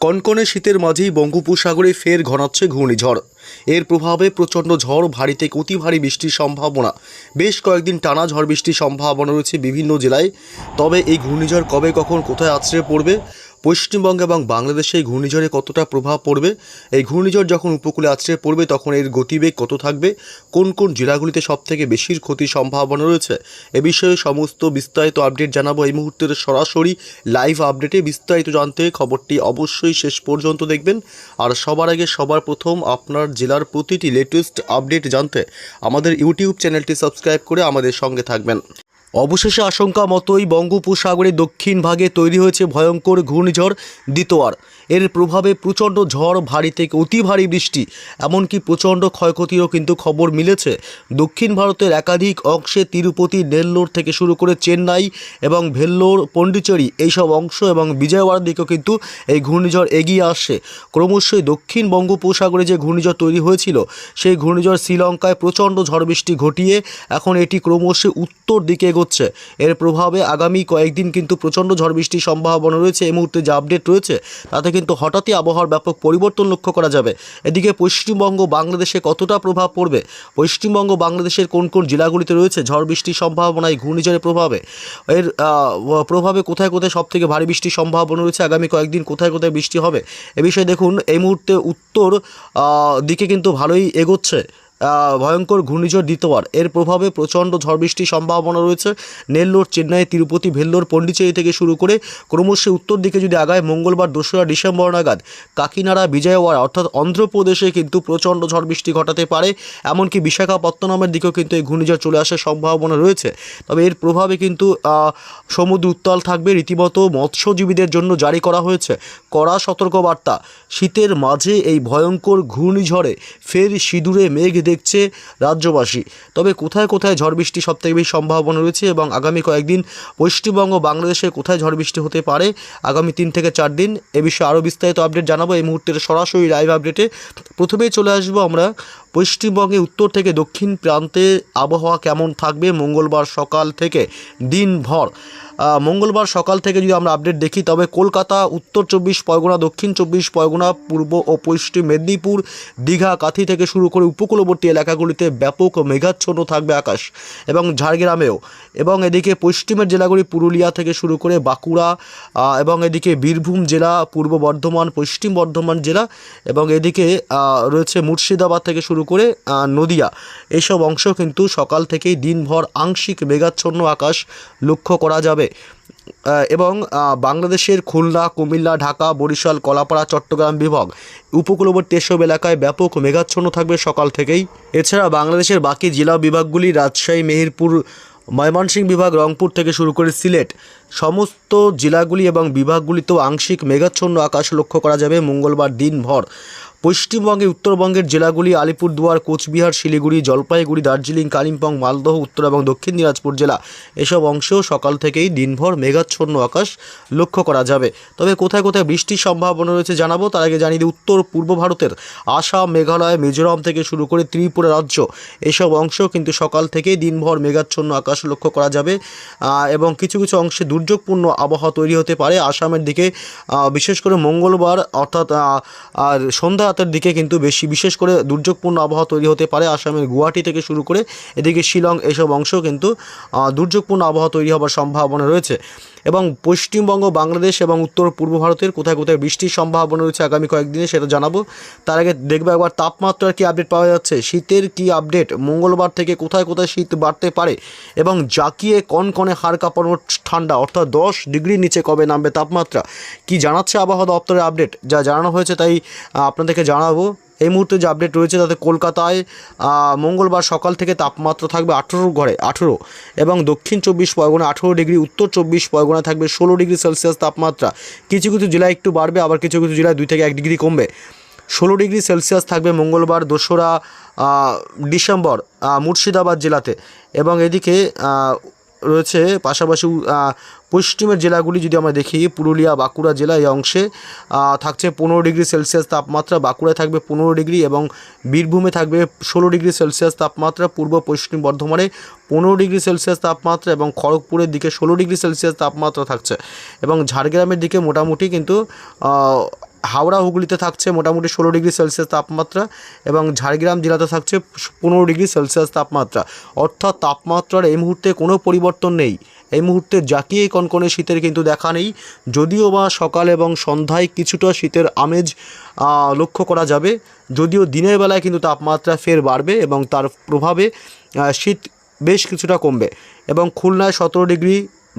কনকনে শীতের মাঝেই বঙ্গোপসাগরে ফের ঘনাচ্ছে ঘূর্ণিঝড়। এর প্রভাবে প্রচণ্ড ঝড়, ভারী থেকে অতি ভারী বৃষ্টির সম্ভাবনা। বেশ কয়েকদিন টানা ঝড় বৃষ্টির সম্ভাবনা রয়েছে বিভিন্ন জেলায়। তবে এই ঘূর্ণিঝড় কবে কখন কোথায় আছড়ে পড়বে পশ্চিমবঙ্গ এবং বাংলাদেশে এই ঘূর্ণিঝড়ে কতটা প্রভাব পড়বে? এই ঘূর্ণিঝড় যখন উপকূলে আছড়ে পড়বে, তখন এর গতিবেগ কত থাকবে? কোন কোন জেলাগুলিতে সবথেকে বেশি ক্ষতির সম্ভাবনা রয়েছে? এ বিষয়ে সমস্ত বিস্তারিত আপডেট জানাব এই মুহূর্তের সরাসরি লাইভ আপডেটে। বিস্তারিত জানতে খবরটি অবশ্যই শেষ পর্যন্ত দেখবেন। আর সবার আগে সবার প্রথম আপনার জেলার প্রতিটি লেটেস্ট আপডেট জানতে আমাদের ইউটিউব চ্যানেলটি সাবস্ক্রাইব করে আমাদের সঙ্গে থাকবেন। অবশেষে আশঙ্কা মতোই বঙ্গোপসাগরের দক্ষিণ ভাগে তৈরি হয়েছে ভয়ঙ্কর ঘূর্ণিঝড় দিতোয়ার। এর প্রভাবে প্রচণ্ড ঝড়, ভারী থেকে অতি ভারী বৃষ্টি, এমনকি প্রচণ্ড ক্ষয়ক্ষতিরও কিন্তু খবর মিলেছে। দক্ষিণ ভারতের একাধিক অংশে তিরুপতি, নেল্লোর থেকে শুরু করে চেন্নাই এবং ভেল্লোর, পন্ডিচেরি এইসব অংশ এবং বিজয়ওয়াড়ার দিকেও কিন্তু এই ঘূর্ণিঝড় এগিয়ে আসছে। ক্রমশই দক্ষিণ বঙ্গোপসাগরে যে ঘূর্ণিঝড় তৈরি হয়েছিল, সেই ঘূর্ণিঝড় শ্রীলঙ্কায় প্রচণ্ড ঝড় বৃষ্টি ঘটিয়ে এখন এটি ক্রমশ উত্তর দিকে এগোচ্ছে। এর প্রভাবে আগামী কয়েকদিন কিন্তু প্রচণ্ড ঝড় বৃষ্টির সম্ভাবনা রয়েছে। এই মুহূর্তে যে আপডেট রয়েছে, তাতে কিন্তু হঠাৎই আবহাওয়ার ব্যাপক পরিবর্তন লক্ষ্য করা যাবে। এদিকে পশ্চিমবঙ্গ বাংলাদেশে কতটা প্রভাব পড়বে? পশ্চিমবঙ্গ বাংলাদেশের কোন কোন জেলাগুলিতে রয়েছে? ঝড় বৃষ্টির সম্ভাবনায় ঘূর্ণিঝড়ের প্রভাবে। এর প্রভাবে কোথায় কোথায় সবথেকে ভারী বৃষ্টির সম্ভাবনা রয়েছে? আগামী কয়েকদিন কোথায় কোথায় বৃষ্টি হবে? এ বিষয়ে দেখুন, এই মুহূর্তে উত্তর দিকে কিন্তু ভালোই এগোচ্ছে। ভয়ঙ্কর ঘূর্ণিঝড় দ্বিতীয়বার এর প্রভাবে প্রচণ্ড ঝড় বৃষ্টির সম্ভাবনা রয়েছে। নেল্লোর, চেন্নাই, তিরুপতি, ভেল্লোর, পন্ডিচেরি থেকে শুরু করে ক্রমশ উত্তর দিকে যদি আগায় মঙ্গলবার, দোসরা, ডিসেম্বর নাগাদ কাকিনাড়া, বিজয়ওয়াড়া অর্থাৎ অন্ধ্রপ্রদেশে কিন্তু প্রচণ্ড ঝড় বৃষ্টি ঘটাতে পারে। এমনকি বিশাখাপত্তনমের দিকেও কিন্তু এই ঘূর্ণিঝড় চলে আসার সম্ভাবনা রয়েছে। তবে এর প্রভাবে কিন্তু সমুদ্র উত্তাল থাকবে। রীতিমতো মৎস্যজীবীদের জন্য জারি করা হয়েছে। কড়া সতর্কবার্তা। শীতের মাঝে এই ভয়ঙ্কর ঘূর্ণিঝড়ে ফের সিঁদুরে মেঘ দেখছে রাজ্যবাসী। তবে কোথায় কোথায় ঝড় বৃষ্টি সবথেকে বেশি সম্ভাবনা রয়েছে এবং আগামী কয়েকদিন পশ্চিমবঙ্গ বাংলাদেশে কোথায় ঝড় বৃষ্টি হতে পারে? আগামী তিন থেকে চার দিন এ বিষয়ে আরও বিস্তারিত আপডেট জানাব। এই মুহূর্তের সরাসরি লাইভ আপডেটে প্রথমেই চলে আসব আমরা পশ্চিমবঙ্গে উত্তর থেকে দক্ষিণ প্রান্তে আবহাওয়া কেমন থাকবে? মঙ্গলবার সকাল থেকে দিনভর মঙ্গলবার সকাল থেকে যদি আমরা আপডেট দেখি, তবে কলকাতা, উত্তর চব্বিশ, পরগনা, দক্ষিণ চব্বিশ, পরগনা, পূর্ব ও পশ্চিম মেদিনীপুর, দীঘা, কাথি থেকে শুরু করে উপকূলবর্তী এলাকাগুলিতে ব্যাপক মেঘাচ্ছন্ন থাকবে আকাশ এবং ঝাড়গ্রামেও। এবং এদিকে পশ্চিমের জেলাগুলি পুরুলিয়া থেকে শুরু করে বাঁকুড়া এবং এদিকে বীরভূম জেলা, পূর্ব বর্ধমান, পশ্চিম বর্ধমান জেলা এবং এদিকে রয়েছে মুর্শিদাবাদ থেকে শুরু করে নদিয়া। এইসব অংশ কিন্তু সকাল থেকেই দিনভর আংশিক মেঘাচ্ছন্ন আকাশ লক্ষ্য করা যাবে। এবং বাংলাদেশের খুলনা, কুমিল্লা, ঢাকা, বরিশাল, কলাপাড়া, চট্টগ্রাম বিভাগ, উপকূলবর্তী এসব এলাকায় ব্যাপক মেঘাচ্ছন্ন থাকবে সকাল থেকেই। এছাড়া বাংলাদেশের বাকি জেলা বিভাগগুলি রাজশাহী, মেহেরপুর, ময়মনসিংহ বিভাগ, রংপুর থেকে শুরু করে সিলেট, সমস্ত জেলাগুলি এবং বিভাগগুলিতেও আংশিক মেঘাচ্ছন্ন আকাশ লক্ষ্য করা যাবে। মঙ্গলবার দিনভর পশ্চিমবঙ্গে, উত্তরবঙ্গের জেলাগুলি আলিপুরদুয়ার, কোচবিহার, শিলিগুড়ি, জলপাইগুড়ি, দার্জিলিং, কালিম্পং, মালদহ, উত্তর এবং দক্ষিণ দিনাজপুর জেলা। এসব অংশেও সকাল থেকেই দিনভর মেঘাচ্ছন্ন আকাশ লক্ষ্য করা যাবে। তবে কোথায় কোথায় বৃষ্টির সম্ভাবনা রয়েছে জানাব, তার আগে জানিয়ে দিই উত্তর পূর্ব ভারতের আসাম, মেঘালয়, মিজোরাম থেকে শুরু করে ত্রিপুরা রাজ্য। এসব অংশ কিন্তু সকাল থেকেই দিনভর মেঘাচ্ছন্ন আকাশ লক্ষ্য করা যাবে এবং কিছু কিছু অংশে দুর্যোগপূর্ণ আবহাওয়া তৈরি হতে পারে। আসামের দিকে বিশেষ করে মঙ্গলবার অর্থাৎ আর সন্ধ্যা রাতের দিকে কিন্তু বেশি, বিশেষ করে দুর্যোগপূর্ণ আবহাওয়া তৈরি হতে পারে আসামের গুয়াহাটি থেকে শুরু করে এদিকে শিলং এসব অংশ কিন্তু দুর্যোগপূর্ণ আবহাওয়া তৈরি হওয়ার সম্ভাবনা রয়েছে। এবং পশ্চিমবঙ্গ, বাংলাদেশ এবং উত্তর পূর্ব ভারতের কোথায় কোথায় বৃষ্টির সম্ভাবনা রয়েছে আগামী কয়েকদিনে সেটা জানাব। তার আগে দেখব একবার তাপমাত্রার কি আপডেট পাওয়া যাচ্ছে, শীতের কি আপডেট মঙ্গলবার থেকে কোথায় কোথায় শীত বাড়তে পারে এবং জাকিয়ে কনকনে হাড় কাঁপানো ঠান্ডা, অর্থাৎ দশ ডিগ্রির নিচে কবে নামবে তাপমাত্রা, কি জানাচ্ছে আবহাওয়া দপ্তরের আপডেট যা জানানো হয়েছে তাই আপনাদেরকে জানাব। এই মুহূর্তে যে আপডেট রয়েছে তাতে কলকাতায় মঙ্গলবার সকাল থেকে তাপমাত্রা থাকবে আঠেরোর ঘরে, আঠেরো এবং দক্ষিণ চব্বিশ পরগনা আঠেরো ডিগ্রি, উত্তর চব্বিশ পরগনা থাকবে ষোলো ডিগ্রি সেলসিয়াস তাপমাত্রা। কিছু কিছু জেলায় একটু বাড়বে, আবার কিছু কিছু জেলায় দুই থেকে এক ডিগ্রি কমবে। ষোলো ডিগ্রি সেলসিয়াস থাকবে মঙ্গলবার, দোসরা ডিসেম্বর মুর্শিদাবাদ জেলাতে এবং এদিকে রয়েছে পাশাপাশি পশ্চিমের জেলাগুলি যদি আমরা দেখি, পুরুলিয়া, বাঁকুড়া জেলা এই অংশে থাকছে পনেরো ডিগ্রি সেলসিয়াস তাপমাত্রা, বাঁকুড়ায় থাকবে পনেরো ডিগ্রি এবং বীরভূমে থাকবে ষোলো ডিগ্রি সেলসিয়াস তাপমাত্রা, পূর্ব, পশ্চিম বর্ধমানে পনেরো ডিগ্রি সেলসিয়াস তাপমাত্রা এবং খড়গপুরের দিকে ষোলো ডিগ্রি সেলসিয়াস তাপমাত্রা থাকছে এবং ঝাড়গ্রামের দিকে মোটামুটি কিন্তু হাওড়া, হুগলিতে থাকছে মোটামুটি ষোলো ডিগ্রি সেলসিয়াস তাপমাত্রা এবং ঝাড়গ্রাম জেলাতে থাকছে পনেরো ডিগ্রি সেলসিয়াস তাপমাত্রা। অর্থাৎ তাপমাত্রার এই মুহূর্তে কোনো পরিবর্তন নেই। এই মুহূর্তে জাকিয়ে কনকনে শীতের কিন্তু দেখা নেই। যদিও বা সকাল এবং সন্ধ্যায় কিছুটা শীতের আমেজ লক্ষ্য করা যাবে। যদিও দিনের বেলায় কিন্তু তাপমাত্রা ফের বাড়বে এবং তার প্রভাবে শীত বেশ কিছুটা কমবে এবং খুলনায় সতেরো ডিগ্রি,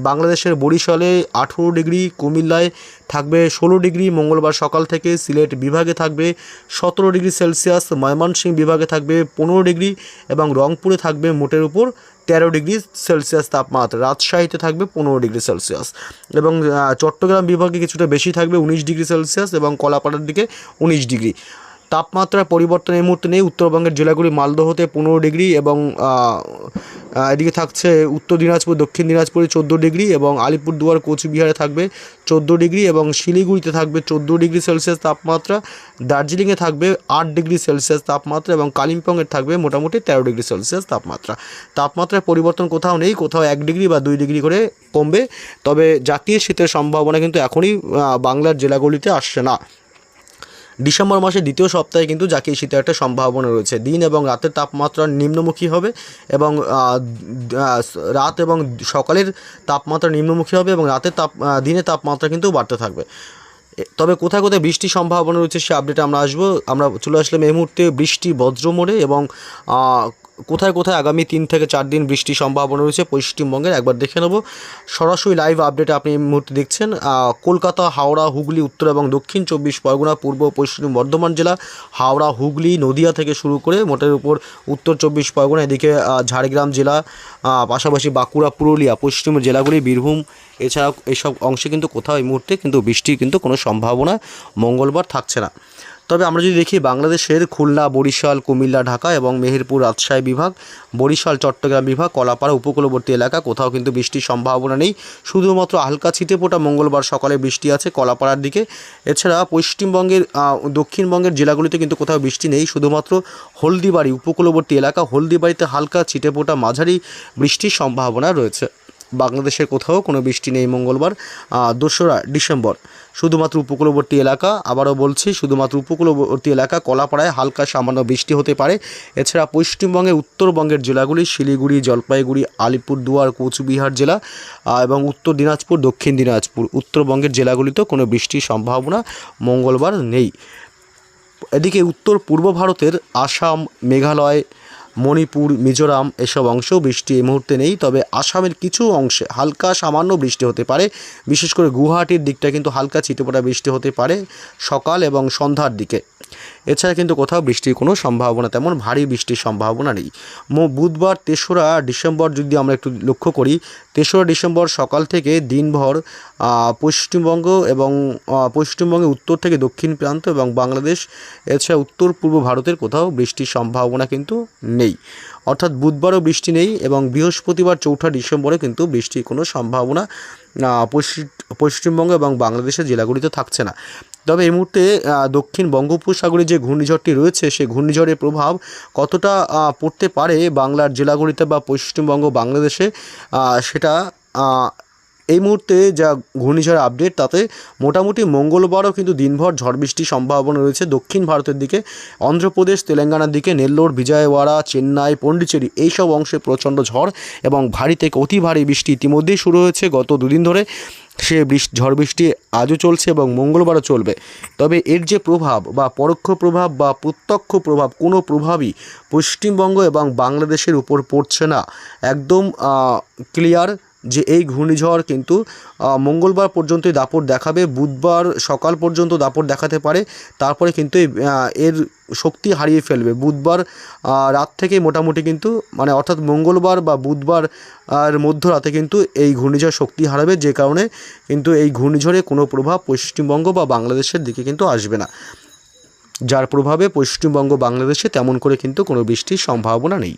বাংলাদেশের বরিশালে আঠেরো ডিগ্রি, কুমিল্লায় থাকবে ষোলো ডিগ্রি, মঙ্গলবার সকাল থেকে সিলেট বিভাগে থাকবে সতেরো ডিগ্রি সেলসিয়াস, ময়মনসিংহ বিভাগে থাকবে পনেরো ডিগ্রি এবং রংপুরে থাকবে মোটের উপর তেরো ডিগ্রি সেলসিয়াস তাপমাত্রা রাজশাহীতে থাকবে পনেরো ডিগ্রি সেলসিয়াস এবং চট্টগ্রাম বিভাগে কিছুটা বেশি থাকবে উনিশ ডিগ্রি সেলসিয়াস এবং কলাপাড়ার দিকে উনিশ ডিগ্রি। তাপমাত্রার পরিবর্তন এই মুহূর্তে নেই, উত্তরবঙ্গের জেলাগুলি মালদহতে পনেরো ডিগ্রি এবং এদিকে থাকছে উত্তর দিনাজপুর, দক্ষিণ দিনাজপুরে চোদ্দ ডিগ্রি এবং আলিপুরদুয়ার, কোচবিহারে থাকবে চোদ্দ ডিগ্রি এবং শিলিগুড়িতে থাকবে চোদ্দ ডিগ্রি সেলসিয়াস তাপমাত্রা। দার্জিলিংয়ে থাকবে আট ডিগ্রি সেলসিয়াস তাপমাত্রা এবং কালিম্পংয়ের থাকবে মোটামুটি তেরো ডিগ্রি সেলসিয়াস তাপমাত্রা। তাপমাত্রার পরিবর্তন কোথাও নেই, কোথাও এক ডিগ্রি বা দুই ডিগ্রি করে কমবে। তবে জাতীয় শীতের সম্ভাবনা কিন্তু এখনই বাংলার জেলাগুলিতে আসছে না। ডিসেম্বর মাসের দ্বিতীয় সপ্তাহে কিন্তু জাকিয়ে শীতের একটা সম্ভাবনা রয়েছে। দিন এবং রাতের তাপমাত্রা নিম্নমুখী হবে এবং রাত এবং সকালের তাপমাত্রা নিম্নমুখী হবে এবং রাতের তাপ দিনের তাপমাত্রা কিন্তু বাড়তে থাকবে। তবে কোথায় কোথায় বৃষ্টির সম্ভাবনা রয়েছে সে আপডেটে আমরা আসব। আমরা চলে আসলাম এই মুহূর্তে বৃষ্টি বজ্রমোড়ে এবং কোথায় কোথায় আগামী তিন থেকে চার দিন বৃষ্টির সম্ভাবনা রয়েছে পশ্চিমবঙ্গের? একবার দেখে নেব। সরাসরি লাইভ আপডেট আপনি এই মুহূর্তে দেখছেন কলকাতা, হাওড়া, হুগলি, উত্তর এবং দক্ষিণ চব্বিশ পরগনা, পূর্ব পশ্চিম বর্ধমান জেলা, হাওড়া, হুগলি, নদিয়া থেকে শুরু করে মোটের উপর উত্তর চব্বিশ পরগনা, এদিকে ঝাড়গ্রাম জেলা পাশাপাশি বাঁকুড়া, পুরুলিয়া পশ্চিমের জেলাগুলি, বীরভূম, এছাড়াও এইসব অংশে কিন্তু কোথাও এই মুহূর্তে কিন্তু বৃষ্টির কিন্তু কোনো সম্ভাবনা মঙ্গলবার থাকছে না। তবে আমরা যদি দেখি বাংলাদেশের খুলনা, বরিশাল, কুমিল্লা, ঢাকা এবং মেহেরপুর রাজশাহী বিভাগ, বরিশাল, চট্টগ্রাম বিভাগ, কলাপাড়া উপকূলবর্তী এলাকা, কোথাও কিন্তু বৃষ্টির সম্ভাবনা নেই। শুধুমাত্র হালকা ছিটেফোঁটা মঙ্গলবার সকালে বৃষ্টি আছে কলাপাড়ার দিকে। এছাড়া পশ্চিমবঙ্গের দক্ষিণবঙ্গের জেলাগুলিতে কিন্তু কোথাও বৃষ্টি নেই। শুধুমাত্র হলদিবাড়ি উপকূলবর্তী এলাকা, হলদিবাড়িতে হালকা ছিটেফোঁটা মাঝারি বৃষ্টির সম্ভাবনা রয়েছে। বাংলাদেশের কোথাও কোনো বৃষ্টি নেই মঙ্গলবার দোসরা ডিসেম্বর। শুধুমাত্র উপকূলবর্তী এলাকা, আবারও বলছি, শুধুমাত্র উপকূলবর্তী এলাকা, কলাপাড়ায় হালকা সামান্য বৃষ্টি হতে পারে। এছাড়া পশ্চিমবঙ্গের উত্তরবঙ্গের জেলাগুলি শিলিগুড়ি, জলপাইগুড়ি, আলিপুরদুয়ার, কোচবিহার জেলা এবং উত্তর দিনাজপুর, দক্ষিণ দিনাজপুর। উত্তরবঙ্গের জেলাগুলিতেও কোনো বৃষ্টির সম্ভাবনা মঙ্গলবার নেই। এদিকে উত্তর পূর্ব ভারতের আসাম, মেঘালয় মণিপুর, মিজোরাম এসব অংশেও বৃষ্টি এই মুহূর্তে নেই, তবে আসামের কিছু অংশে হালকা সামান্য বৃষ্টি হতে পারে। বিশেষ করে গুয়াহাটির দিকটা কিন্তু হালকা ছিটেপোটা বৃষ্টি হতে পারে সকাল এবং সন্ধ্যার দিকে। এছাড়া কিন্তু কোথাও বৃষ্টির কোনো সম্ভাবনা তেমন ভারী বৃষ্টির সম্ভাবনা নেই। মো- বুধবার তেসরা ডিসেম্বর যদি আমরা একটু লক্ষ্য করি তেসরা ডিসেম্বর সকাল থেকে দিনভর পশ্চিমবঙ্গ এবং আহ, পশ্চিমবঙ্গের উত্তর থেকে দক্ষিণ প্রান্ত এবং বাংলাদেশ এছাড়া উত্তর পূর্ব ভারতের কোথাও বৃষ্টির সম্ভাবনা কিন্তু নেই। অর্থাৎ বুধবারও বৃষ্টি নেই এবং বৃহস্পতিবার চৌঠা ডিসেম্বরে কিন্তু বৃষ্টির কোনো সম্ভাবনা পশ্চিমবঙ্গ এবং বাংলাদেশের জেলাগুলিতে থাকছে না। তবে এই মুহূর্তে দক্ষিণ বঙ্গোপসাগরে যে ঘূর্ণিঝড়টি রয়েছে সেই ঘূর্ণিঝড়ের প্রভাব কতটা পড়তে পারে বাংলার জেলাগুলিতে বা পশ্চিমবঙ্গ, বাংলাদেশে? সেটা এই মুহূর্তে যা ঘূর্ণিঝড় আপডেট তাতে মোটামুটি মঙ্গলবারও কিন্তু দিনভর ঝড় বৃষ্টির সম্ভাবনা রয়েছে। দক্ষিণ ভারতের দিকে, অন্ধ্রপ্রদেশ, তেলেঙ্গানার দিকে, নেল্লোর, বিজয়ওয়াড়া, চেন্নাই, পন্ডিচেরি, এইসব অংশে প্রচণ্ড ঝড় এবং ভারী থেকে অতি ভারী বৃষ্টি ইতিমধ্যেই শুরু হয়েছে। গত দুদিন ধরে সে বৃষ্টি, ঝড় বৃষ্টি আজও চলছে এবং মঙ্গলবারও চলবে। তবে এর যে প্রভাব বা পরোক্ষ প্রভাব বা প্রত্যক্ষ প্রভাব, কোনো প্রভাবই পশ্চিমবঙ্গ এবং বাংলাদেশের উপর পড়ছে না। একদম ক্লিয়ার যে এই ঘূর্ণিঝড় কিন্তু মঙ্গলবার পর্যন্তই দাপট দেখাবে, বুধবার সকাল পর্যন্ত দাপট দেখাতে পারে, তারপরে কিন্তু এর শক্তি হারিয়ে ফেলবে। বুধবার রাত থেকে মোটামুটি কিন্তু মানে অর্থাৎ মঙ্গলবার বা বুধবার আর মধ্যরাতে কিন্তু এই ঘূর্ণিঝড় শক্তি হারাবে, যে কারণে কিন্তু এই ঘূর্ণিঝড়ে কোনো প্রভাব পশ্চিমবঙ্গ বা বাংলাদেশের দিকে কিন্তু আসবে না। যার প্রভাবে পশ্চিমবঙ্গ, বাংলাদেশে তেমন করে কিন্তু কোনো বৃষ্টির সম্ভাবনা নেই।